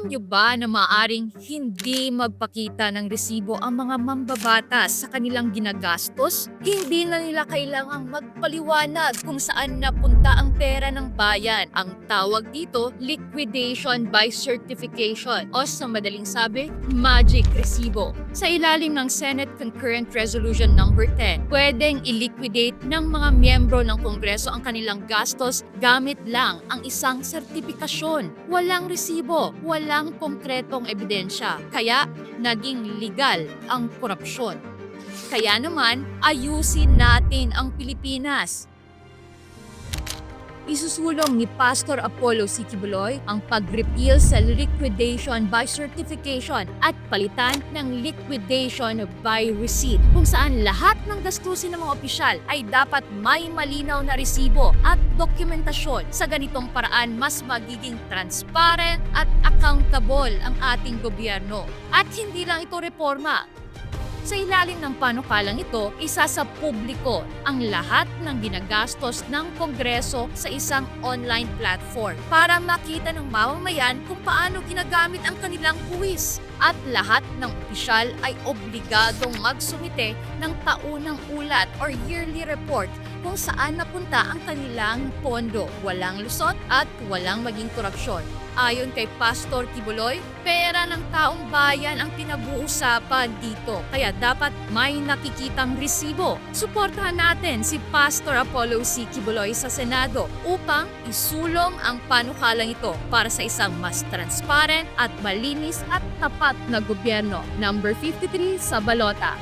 Alam niyo ba na maaring hindi magpakita ng resibo ang mga mambabatas sa kanilang ginagastos? Hindi na nila kailangang magpaliwanag kung saan napunta ang pera ng bayan. Ang tawag dito, liquidation by certification o sa madaling sabi, magic resibo. Sa ilalim ng Senate Concurrent Resolution Number 10, pwedeng i-liquidate ng mga miyembro ng Kongreso ang kanilang gastos gamit lang ang isang sertipikasyon. Walang resibo, walang konkretong ebidensya. Kaya naging legal ang korupsyon. Kaya naman, ayusin natin ang Pilipinas. Isusulong ni Pastor Apollo C. Kibuloy ang pag-repeal sa liquidation by certification at palitan ng liquidation by receipt kung saan lahat ng gastusin ng mga opisyal ay dapat may malinaw na resibo at dokumentasyon. Sa ganitong paraan, mas magiging transparent at accountable ang ating gobyerno. At hindi lang ito reforma, sa ilalim ng panukalang ito, isa sa publiko ang lahat ng ginagastos ng Kongreso sa isang online platform para makita ng mamamayan kung paano ginagamit ang kanilang buwis. At lahat ng opisyal ay obligadong magsumite ng taunang ulat or yearly report kung saan napunta ang kanilang pondo. Walang lusot at walang maging korupsyon. Ayon kay Pastor Kibuloy, pera ng taong bayan ang pinag-uusapan dito. Kaya dapat may nakikitang resibo. Suportahan natin si Pastor Apollo C. Kibuloy sa Senado upang isulong ang panukalang ito para sa isang mas transparent at malinis at tapat na gobyerno. Number 53 sa balota.